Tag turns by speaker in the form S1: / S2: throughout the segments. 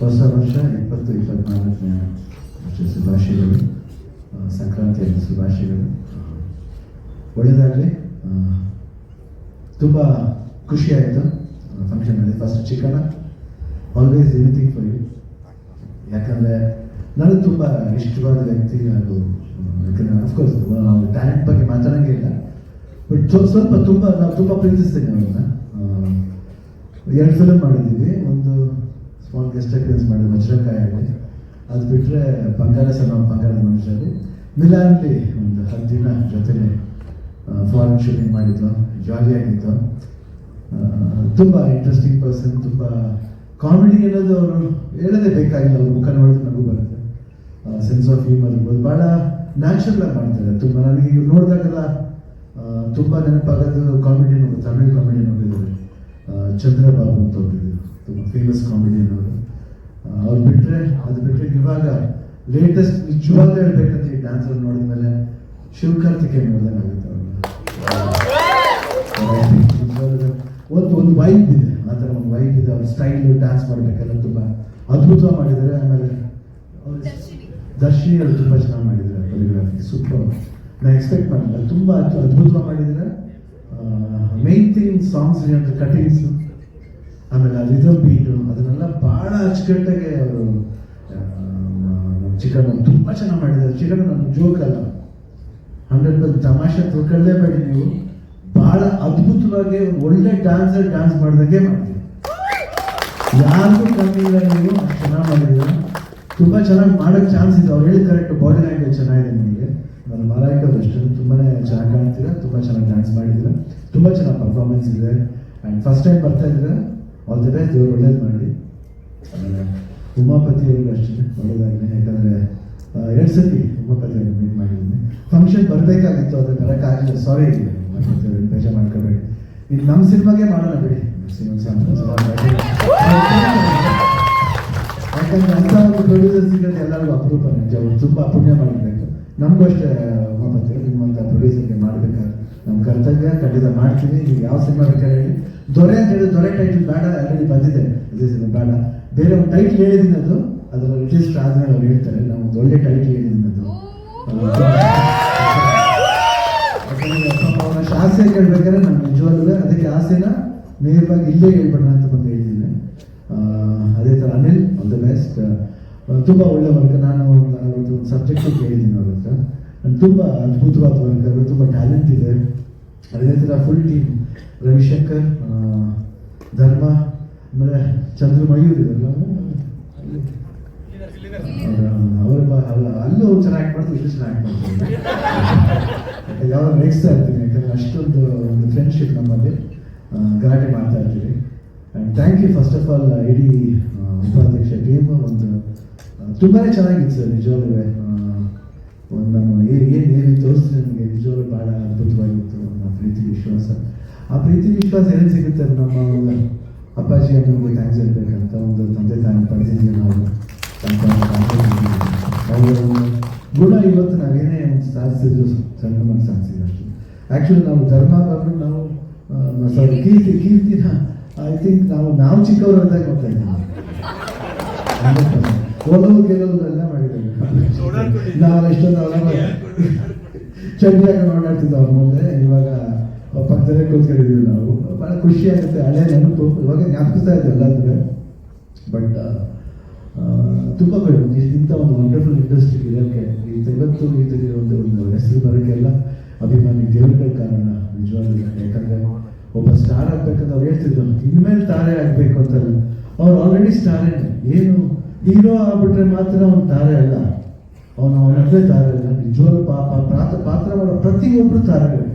S1: ಹೊಸ ವರ್ಷ ಇಪ್ಪತ್ತು ಇಪ್ಪತ್ನಾಲ್ಕನೇ ವರ್ಷ ಶುಭಾಶಯಗಳು ಆ, ಸಂಕ್ರಾಂತಿಯ ಶುಭಾಶಯಗಳು ಒಳ್ಳೆಯದಾಗಲಿ ತುಂಬ ಖುಷಿಯಾಯಿತು ಫಂಕ್ಷನಲ್ಲಿ first Chikkanna always anything for you ಯಾಕಂದರೆ ನನಗೆ ತುಂಬ ಇಷ್ಟವಾದ ವ್ಯಕ್ತಿ ಹಾಗೂ ಯಾಕಂದರೆ ಅಫ್ಕೋರ್ಸ್ ನಾವು ಟ್ಯಾಲೆಂಟ್ ಬಗ್ಗೆ ಮಾತಾಡೋಂಗೇ ಇಲ್ಲ ಬಟ್ ಸ್ವಲ್ಪ ತುಂಬ ನಾವು ತುಂಬ ಪ್ರೀತಿಸ್ತೀನಿ ಅವ್ರನ್ನ ಎರಡು ಫಿಲಮ್ ಮಾಡಿದ್ದೀವಿ ಒಂದು ಸ್ಮಾಲ್ ಗೆಸ್ಟ್ ಅಪಿಯನ್ಸ್ ಮಾಡಿದ್ವಿ ವಜ್ರಕಾಯಲ್ಲಿ ಅದು ಬಿಟ್ಟರೆ ಬಂಗಾರ ಸಮ ಬಂಗಾರದ ಮನುಷ್ಯರಲ್ಲಿ. ಮಿಲಾನ್ಲಿ ಒಂದು ಹತ್ತು ದಿನ ಜೊತೆಗೆ ಫಾರಿನ್ ಶೂಟಿಂಗ್ ಮಾಡಿದ್ದು ಜಾಲಿಯಾಗಿತ್ತು ತುಂಬ ಇಂಟ್ರೆಸ್ಟಿಂಗ್ ಪರ್ಸನ್ ತುಂಬ ಕಾಮಿಡಿ ಅನ್ನೋದು ಅವರು ಹೇಳೋದೇ ಬೇಕಾಗಿಲ್ಲ, ಅವ್ರ ಮುಖ ನೋಡಿದ್ರೆ ನಗು ಬರುತ್ತೆ. ಸೆನ್ಸ್ ಆಫ್ ಹ್ಯೂಮರ್ ಇರ್ಬೋದು. ಭಾಳ ನ್ಯಾಚುರಲ್ ಆಗಿ ಮಾಡ್ತಾರೆ. ತುಂಬ ನನಗೆ ಇವ್ರು ನೋಡಿದಾಗೆಲ್ಲ ತುಂಬ ನೆನಪಾಗೋದು ಕಾಮಿಡಿ ನೋಡಿ ತಮಿಳ್ ಕಾಮಿಡಿ ನೋಡಿದ್ದಾರೆ ಚಂದ್ರಬಾಬು ಅಂತ ಒಬ್ಬರಿದ್ರು ತುಂಬ ಫೇಮಸ್ ಕಾಮಿಡಿಯನ್ ಅವರು. ಅವ್ರು ಬಿಟ್ಟರೆ ಅದು ಬಿಟ್ಟರೆ ಇವಾಗ ಲೇಟೆಸ್ಟ್ ನಿಜವಾಗ್ಲೂ ಹೇಳ್ಬೇಕಂತ ಈ ಡ್ಯಾನ್ಸರ್ ನೋಡಿದ ಮೇಲೆ ನೋಡಿದಂಗೆ ಆಗುತ್ತೆ ಅವ್ರನ್ನ ಒಂದು ಒಂದು ವೈಬ್ ಇದೆ ಆ ಥರ ಒಂದು ವೈಬ್ ಇದೆ. ಅವ್ರ ಸ್ಟೈಲು ಡ್ಯಾನ್ಸ್ ಮಾಡಬೇಕಲ್ಲ ತುಂಬ ಅದ್ಭುತವಾಗಿ ಮಾಡಿದ್ದಾರೆ. ಆಮೇಲೆ ಅವ್ರು ದರ್ಶಿನಿ. ಅವರು ತುಂಬ ಚೆನ್ನಾಗಿ ಮಾಡಿದ್ದಾರೆ ಕೊರಿಯೋಗ್ರಫಿ ಸೂಪರ್ ನಾನು ಎಕ್ಸ್ಪೆಕ್ಟ್ ಮಾಡಿಲ್ಲ. ತುಂಬ ಅದ್ಭುತ ಅದ್ಭುತವಾಗಿ ಮಾಡಿದ್ದಾರೆ. ಮೇನ್ ಥಿಂಗ್ ಸಾಂಗ್ಸ್ ಏನಂದ್ರೆ ಕಟಿಂಗ್ಸ್ ಆಮೇಲೆ ಆ ರಿದಮ್ ಬೀಟು ಅದನ್ನೆಲ್ಲ ಭಾಳ ಅಚ್ಚುಕಟ್ಟಾಗೆ ಅವರು ಚಿಕನ್ ತುಂಬ ಚೆನ್ನಾಗಿ ಮಾಡಿದ್ದಾರೆ. ಚಿಕನ್ ಜೋಕ್ ಅಲ್ಲ. ಹಂಡ್ರೆಡ್ ಪರ್ಸೆಂಟ್ ತಮಾಷೆ ತಿಳ್ಕೊಳ್ಳೇಬೇಡಿ ನೀವು. ಬಹಳ ಅದ್ಭುತವಾಗಿ ಒಳ್ಳೆ ಡ್ಯಾನ್ಸರ್ ಡ್ಯಾನ್ಸ್ ಮಾಡಿದಾಗೆ ಮಾಡ್ತೀವಿ ಯಾರಿಗೂ ಕಮ್ಮಿ ಇಲ್ಲ ನೀವು ಚೆನ್ನಾಗಿ ಮಾಡಿದ್ದೀರ? ತುಂಬ ಚೆನ್ನಾಗಿ ಮಾಡೋಕ್ಕೆ ಚಾನ್ಸ್ ಇದೆ. ಅವ್ರು ಹೇಳಿ ಕರೆಕ್ಟ್ ಬಾಡಿ ಲ್ಯಾಂಗ್ವೇಜ್ ಚೆನ್ನಾಗಿದೆ ನಿಮಗೆ. ನನ್ನ ಮಲಾಯಿಕ ಅಷ್ಟು ತುಂಬಾ ಚೆನ್ನಾಗಿ ಕಾಣ್ತೀರಾ, ತುಂಬ ಚೆನ್ನಾಗಿ ಡ್ಯಾನ್ಸ್ ಮಾಡಿದ್ದೀರಾ, ತುಂಬ ಚೆನ್ನಾಗಿ ಪರ್ಫಾರ್ಮೆನ್ಸ್ ಇದೆ. ಆ್ಯಂಡ್ ಫಸ್ಟ್ ಟೈಮ್ ಬರ್ತಾ ಇದ್ದೀರಾ? ಆಲ್ ದಿ ಬೆಸ್ಟ್ ದೇವ್ರು ಒಳ್ಳೇದು ಮಾಡಿ ಆಮೇಲೆ ಉಮಾಪತಿ ಅವ್ರಿಗೆ ಅಷ್ಟೇ ಒಳ್ಳೇದಾಗಲಿ. ಯಾಕಂದರೆ ಎರಡು ಸತಿ ಉಮಾಪತಿ ಅವ್ರಿಗೆ ಮೀಟ್ ಮಾಡಿದ್ದೀನಿ. ಫಂಕ್ಷನ್ ಬರಬೇಕಾಗಿತ್ತು ಅದು ಬರೋಕ್ಕಾಗಲಿಲ್ಲ. ಸಾರಿ ಉಮಾಪತಿ ಅವ್ರಿಗೆ ಬೇಜಾರು ಮಾಡ್ಕೋಬೇಡಿ. ಇದು ನಮ್ಮ ಸಿನಿಮಾಗೆ ಮಾಡೋಣ ಬಿಡಿ. ಯಾಕಂದ್ರೆ ಅಂತ ಒಂದು ಪ್ರೊಡ್ಯೂಸರ್ ಸಿಗೋದು ಎಲ್ಲರಿಗೂ ಅಪರೂಪ ನಿಜ. ತುಂಬ ಪುಣ್ಯ ಮಾಡಬೇಕು. ನಮಗೂ ಅಷ್ಟೇ ಉಮಾಪತಿ ನಿಮ್ಮಂಥ ಪ್ರೊಡ್ಯೂಸರ್ಗೆ ಮಾಡಬೇಕಾದ್ರೆ ನಮ್ಮ ಕರ್ತವ್ಯ. ಖಂಡಿತ ಮಾಡ್ತೀವಿ ನೀವು ಯಾವ ಸಿನಿಮಾ ಬೇಕಾದ್ರೆ ಹೇಳಿ ದೊರೆ ಅಂತ ಹೇಳಿ ದೊರೆ ಟೈಟಲ್ ಬೇಡ ಆಲ್ರೆಡಿ ಬಂದಿದೆ. ಬೇಡ. ಬೇರೆ ಒಂದು ಟೈಟ್ಲ್ ಹೇಳಿದ್ದೀನಿ ಅದು. ಅದರ ರಿಜಿಸ್ಟರ್ ಆದ್ಮೇಲೆ ಅವ್ರು ಹೇಳ್ತಾರೆ. ನಾವು ಒಂದು ಒಳ್ಳೆ ಟೈಟ್ಲ್ ಹೇಳಿದ್ದೀನಿ ಅದು. ಆಸೆ ಕೇಳ್ಬೇಕಾದ್ರೆ ನಾನು ನಿಜವಾಗಿದೆ ಅದಕ್ಕೆ ಆಸೆನ ನೇರವಾಗಿ ಇಲ್ಲೇ ಹೇಳ್ಬೇಡ ಅಂತ ಬಂದು ಹೇಳಿದ್ದೀನಿ. ಅದೇ ಥರ ಅನಿಲ್ ಆಲ್ ದ ಬೆಸ್ಟ್ ತುಂಬ ಒಳ್ಳೆ ವರ್ಗ ನಾನು ಒಂದು ಸಬ್ಜೆಕ್ಟ್ ಕೇಳಿದ್ದೀನಿ ಅವ್ರ ಹತ್ರ. ತುಂಬ ಅದ್ಭುತವಾದ ವರ್ಗ ತುಂಬ ಟ್ಯಾಲೆಂಟ್ ಇದೆ. ಅದೇ ಥರ ಫುಲ್ ಟೀಮ್ ರವಿಶಂಕರ್ ಧರ್ಮ, ಆಮೇಲೆ ಚಂದ್ರ ಮಯೂರ್ ಇದೆಲ್ಲ ಅವರ ಅಲ್ಲೂ ಚೆನ್ನಾಗಿ ಮಾಡ್ತಾರೆ, ಇಲ್ಲೂ ಚೆನ್ನಾಗಿ ಮಾಡ್ತಾರೆ. ಯಾವಾಗ ರೇಗಿಸ್ತಾ ಇರ್ತೀನಿ, ಯಾಕಂದ್ರೆ ಅಷ್ಟೊಂದು ಒಂದು ಫ್ರೆಂಡ್ಶಿಪ್ ನಮ್ಮಲ್ಲಿ ಗಲಾಟೆ ಮಾಡ್ತಾ ಇರ್ತೀವಿ. And thank you first of all ಇಡೀ ಉಪಾಧ್ಯಕ್ಷ ಟೀಮ್ ಒಂದು ತುಂಬಾ ಚೆನ್ನಾಗಿತ್ತು ಸರ್, ನಿಜವಾಗ್ಲೂ. ಒಂದು ನಮ್ಮ ಏನು ಏನು ತೋರಿಸ್ತೀನಿ ನನಗೆ ನಿಜವಾಗ್ಲೂ ಭಾಳ ಅದ್ಭುತವಾಗಿತ್ತು. ಆ ಪ್ರೀತಿ ವಿಶ್ವಾಸ ಎಲ್ಲಿ ಸಿಗುತ್ತೆ ನಮ್ಮ ಒಂದು ಅಪ್ಪಾಜಿ ಅಮ್ಮನಿಗೆ ಥ್ಯಾಂಕ್ಸ್ ಹೇಳ್ಬೇಕಂತ ಒಂದು ತಂದೆ ತಾಯಿ ಪಡೆದಿದ್ದೀವಿ ನಾವು ಅಂತ ಅವರ ಗುಣ ಇವತ್ತು ನಾವೇನೇ ಒಂದು ಸಾಧಿಸಿದ್ರು ಸಣ್ಣ ಮಗ ಸಾಧಿಸಿದ್ರು ಆ್ಯಕ್ಚುಲಿ ನಾವು ಧರ್ಮ ಬಂದು ನಾವು ಸಾರಿ ಕೀರ್ತಿ ಕೀರ್ತಿನ ಐ ಥಿಂಕ್ ನಾವು ನಾವು ಚಿಕ್ಕವರಾದಾಗ ಗೊತ್ತಾ ಇದ್ದೀವಿ. ಓದೋದು ಎಲ್ಲ ಮಾಡಿದ್ದೇವೆ ನಾವು ಎಷ್ಟೊಂದು ಚಂಡಿಯಾಗಿ ಓಡಾಡ್ತಿದ್ವಿ ಅವ್ರ ಮುಂದೆ ಇವಾಗ ಪಕ್ಕದಲ್ಲೇ ಕೂತ್ಕೊಂಡಿದ್ದೀವಿ ನಾವು. ಭಾಳ ಖುಷಿ ಆಗುತ್ತೆ. ಹಳೆ ನೆನಪು. ಇವಾಗ ಜ್ಞಾಪಿಸ್ತಾ ಇದೆ ಎಲ್ಲದೂ ಬಟ್ ತುಂಬ ಇಂಥ ಒಂದು ವಂಡರ್ಫುಲ್ ಇಂಡಸ್ಟ್ರಿ ಇರೋಕ್ಕೆ ಇವತ್ತು ಇದಕ್ಕೆ ಒಂದು ಒಂದು ಹೆಸರು ಬರೋಕ್ಕೆಲ್ಲ ಅಭಿಮಾನಿ ದೇವರುಗಳ ಕಾರಣ, ನಿಜವಾಗ್ಲೂ. ಯಾಕಂದರೆ ಒಬ್ಬ ಸ್ಟಾರ್ ಆಗ್ಬೇಕಂತ ಅವ್ರು ಹೇಳ್ತಿದ್ರು. ಇನ್ಮೇಲೆ ತಾರೆ ಆಗಬೇಕು ಅಂತಲ್ಲ ಅವ್ರು ಆಲ್ರೆಡಿ ಸ್ಟಾರೇ ಏನು ಹೀರೋ ಆಗ್ಬಿಟ್ರೆ ಮಾತ್ರ ಅವ್ನು ತಾರೆ ಅಲ್ಲ. ಅವನು ಅವನದ್ದೇ ತಾರೆ ಅಲ್ಲ. ಪಾಪ, ಪಾತ್ರ ಪಾತ್ರ ಮಾಡೋ ಪ್ರತಿಯೊಬ್ಬರು ತಾರೆಗಳು.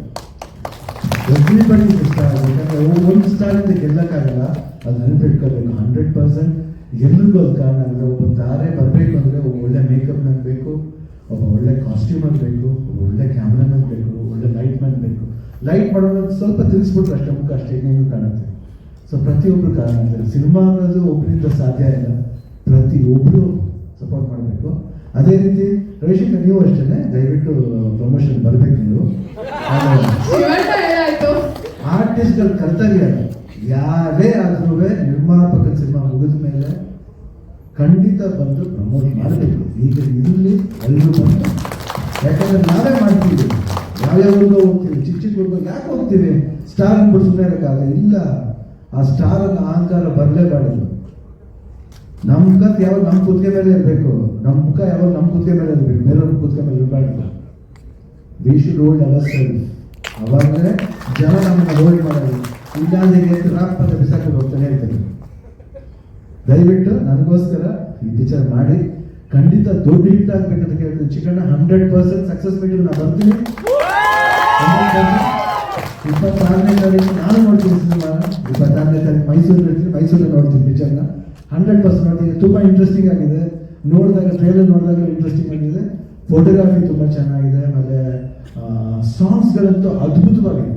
S1: ಎವ್ರಿಬಡಿ ಸ್ಟಾರ್ ಆಗುತ್ತೆ ಒ- ಒಂದು ಸ್ಟಾರಿಂದ ಗೆಲ್ಲಕ್ಕಾಗಲ್ಲ ಅದು ನೆನಪಿಟ್ಕೋಬೇಕು ಹಂಡ್ರೆಡ್ ಪರ್ಸೆಂಟ್ ಎಲ್ರಿಗೂ ಅದು ಕಾರಣ ಅಂದರೆ ಒಬ್ಬ ತಾರೆ ಬರಬೇಕು ಅಂದರೆ ಒಬ್ಬ ಒಳ್ಳೆ ಮೇಕಪ್ ಮ್ಯಾನ್ ಬೇಕು ಒಬ್ಬ ಒಳ್ಳೆ ಕಾಸ್ಟ್ಯೂಮ್ ಬೇಕು ಒಬ್ಬ ಒಳ್ಳೆ ಕ್ಯಾಮ್ರಾಮನ್ ಬೇಕು ಒಳ್ಳೆ ಲೈಟ್ ಮ್ಯಾನ್ ಬೇಕು ಲೈಟ್ ಮಾಡೋದು ಸ್ವಲ್ಪ ತಿಳಿಸ್ಬಿಟ್ರೆ ಅಷ್ಟೇ ಮುಖ ಅಷ್ಟೇ ಇನ್ನೇನು ಕಾಣುತ್ತೆ ಸೊ ಪ್ರತಿಯೊಬ್ಬರು ಕಾರಣ ಅಂದರೆ ಸಿನಿಮಾ ಅನ್ನೋದು ಒಬ್ಬರಿಂದ ಸಾಧ್ಯ ಇಲ್ಲ ಪ್ರತಿಯೊಬ್ಬರು ಸಪೋರ್ಟ್ ಮಾಡಬೇಕು ಅದೇ ರೀತಿ ರವಿಶಂಕರ್ ನೀವು ಅಷ್ಟೇ ದಯವಿಟ್ಟು ಪ್ರಮೋಷನ್ ಬರಬೇಕು ನೀವು ಆರ್ಟಿಸ್ಟ್ಗಳ ಕರ್ತವ್ಯ. ಯಾರೇ ಆದ್ರೂ ನಿರ್ಮಾಪಕ ಸಿನಿಮಾ ಮುಗಿದ ಮೇಲೆ ಖಂಡಿತ ಬಂದು ಪ್ರಮೋಟ್ ಮಾಡಬೇಕು. ಈಗ ಇಲ್ಲಿ ಎಲ್ಲರೂ ಬಂದು. ಯಾಕಂದ್ರೆ ನಾವೇ ಮಾಡ್ತೀವಿ. ಯಾವ್ಯಾವ ಊರ್ಗೋ ಹೋಗ್ತೀವಿ ಚಿಕ್ಕ ಚಿಕ್ಕ ಹುಡುಗ ಯಾಕೆ ಹೋಗ್ತೀವಿ? ಸ್ಟಾರ್ ಬಿಡಿಸ್ತಾ ಇರೋಕ್ಕಾಗಲ್ಲ ಇಲ್ಲ. ಆ ಸ್ಟಾರ್ ಅನ್ನ ಅಹಂಕಾರ ಬರಲೇಬಾರದು ನಮ್ಮ ಮುಖ ಯಾವಾಗ ನಮ್ಮ ಕುತ್ತಿಗೆ ಮೇಲೆ ಇರಬೇಕು? ನಮ್ಮ ಮುಖ ಯಾವಾಗ ನಮ್ಮ ಕುತ್ತಿಗೆ ಮೇಲೆ ಇರಬೇಕು? ಮೇಲೆ ಕುತ್ತಿಗೆ ಮೇಲೆ ಇರಬಾರ್ದು. We should hold our self ಅವಾಗಲೇ ಜನ ನಮ್ಮನ್ನ ಹೋಲ್ಡ್ ಮಾಡೋದು ಇಲ್ಲಾಂದ್ರೆ ರಾಪ್ ಅಂತ ಬಿಸಾಕೊಂಡು ಹೋಗ್ತಾನೆ ಇರ್ತಾರೆ ದಯವಿಟ್ಟು ನನಗೋಸ್ಕರ ಈ ವಿಚಾರ ಮಾಡಿ. ಖಂಡಿತ ದೊಡ್ಡ ಹಿಟ್ ಆಗ್ಬೇಕಂತ ಕೇಳ್ತೀನಿ. Chikkanna hundred percent success meeting ನಾನು ಬರ್ತೀನಿ. ಇಪ್ಪತ್ತಾರನೇ ತಾರೀಕು ನಾನು ನೋಡ್ತೀನಿ ಸಿನಿಮಾ ಇಪ್ಪತ್ತಾರನೇ ತಾರೀಕು ಮೈಸೂರಲ್ಲಿ ಇರ್ತೀನಿ. ಮೈಸೂರಲ್ಲಿ ನೋಡ್ತೀನಿ ಪಿಕ್ಚರ್ನ ಹಂಡ್ರೆಡ್ ಪರ್ಸೆಂಟ್ ನೋಡ್ತೀನಿ. ತುಂಬ ಇಂಟ್ರೆಸ್ಟಿಂಗ್ ಆಗಿದೆ. ನೋಡಿದಾಗ ಟ್ರೇಲರ್ ನೋಡಿದಾಗ ಇಂಟ್ರೆಸ್ಟಿಂಗ್ ಆಗಿದೆ. ಫೋಟೋಗ್ರಾಫಿ ತುಂಬ ಚೆನ್ನಾಗಿದೆ. ಆಮೇಲೆ ಸಾಂಗ್ಸ್ಗಳಂತೂ ಅದ್ಭುತವಾಗಿದೆ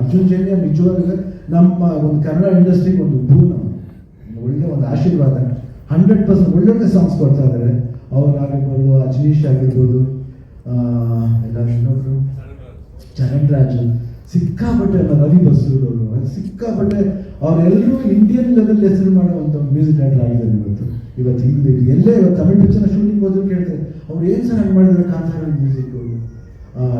S1: ಅರ್ಜುನ್ ಜೈನ್ಯ ನಿಜವಾಗಿದೆ ನಮ್ಮ ಒಂದು ಕನ್ನಡ ಇಂಡಸ್ಟ್ರಿಗೆ ಒಂದು ಭೂನ ಒಳ್ಳೆ ಒಂದು ಆಶೀರ್ವಾದ. ಹಂಡ್ರೆಡ್ ಪರ್ಸೆಂಟ್ ಒಳ್ಳೊಳ್ಳೆ ಸಾಂಗ್ಸ್ ಕೊಡ್ತಾ ಇದ್ದಾರೆ. ಅವ್ರಾಗಿರ್ಬೋದು, ಅಜನೀಶ್ ಆಗಿರ್ಬೋದು ಎಲ್ಲ ಚರಣ್ ರಾಜ್ ಸಿಕ್ಕಾಪಟ್ಟೆ ಅಲ್ಲ ರವಿ ಅವರು ಸಿಕ್ಕಾಪಟ್ಟೆ ಅವರೆಲ್ಲರೂ ಇಂಡಿಯನ್ ಲೆವೆಲ್ ಹೆಸರು ಮಾಡುವಂಥ ಮ್ಯೂಸಿಕ್ ಡೈರೆಕ್ಟರ್ ಆಗಿದ್ದಾರೆ ಇವತ್ತು. ಇವತ್ತು ಇಲ್ಲಿ ಎಲ್ಲೇ ಇವತ್ತು ತಮಿಳ್ ಪಿಕ್ಚರ್ ಶೂಟಿಂಗ್ ಹೋದ್ರು ಕೇಳ್ತಾರೆ, ಅವ್ರು ಏನು ಚೆನ್ನಾಗಿ ಮಾಡಿದ್ದಾರೆ ಕಾಂತಾರ ಮ್ಯೂಸಿಕ್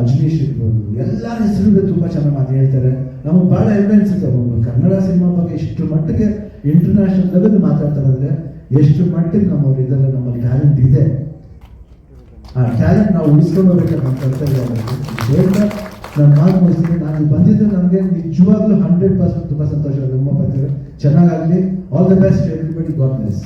S1: ಅಜನೀಶ್ ಇರ್ಬೋದು ಎಲ್ಲರ ಹೆಸರುಗಳು ತುಂಬ ಚೆನ್ನಾಗಿ ಮಾತು ಹೇಳ್ತಾರೆ. ನಮಗೆ ಭಾಳ ಹೆಮ್ಮೆ ಅನಿಸುತ್ತೆ ಕನ್ನಡ ಸಿನಿಮಾ ಬಗ್ಗೆ ಇಷ್ಟು ಮಟ್ಟಿಗೆ ಇಂಟರ್ನ್ಯಾಷನಲ್ ಲೆವೆಲ್ ಮಾತಾಡ್ತಾರೆ ಅಂದ್ರೆ ಎಷ್ಟು ಮಟ್ಟಿಗೆ ನಮ್ಮವ್ರು ಇದೆಲ್ಲ ನಮ್ಮಲ್ಲಿ ಟ್ಯಾಲೆಂಟ್ ಇದೆ. ಆ ಟ್ಯಾಲೆಂಟ್ ನಾವು ಉಳಿಸ್ಕೊಂಡು ನಾನು ಮಾತು ಮುಗಿಸ್ತೀನಿ. ನಾನು ಬಂದಿದ್ದು ನನಗೆ ನಿಜವಾಗ್ಲೂ ಹಂಡ್ರೆಡ್ ಪರ್ಸೆಂಟ್ ತುಂಬ ಸಂತೋಷ ತುಂಬ ಬರ್ತಾರೆ ಚೆನ್ನಾಗಾಗಲಿ. All the best everybody God bless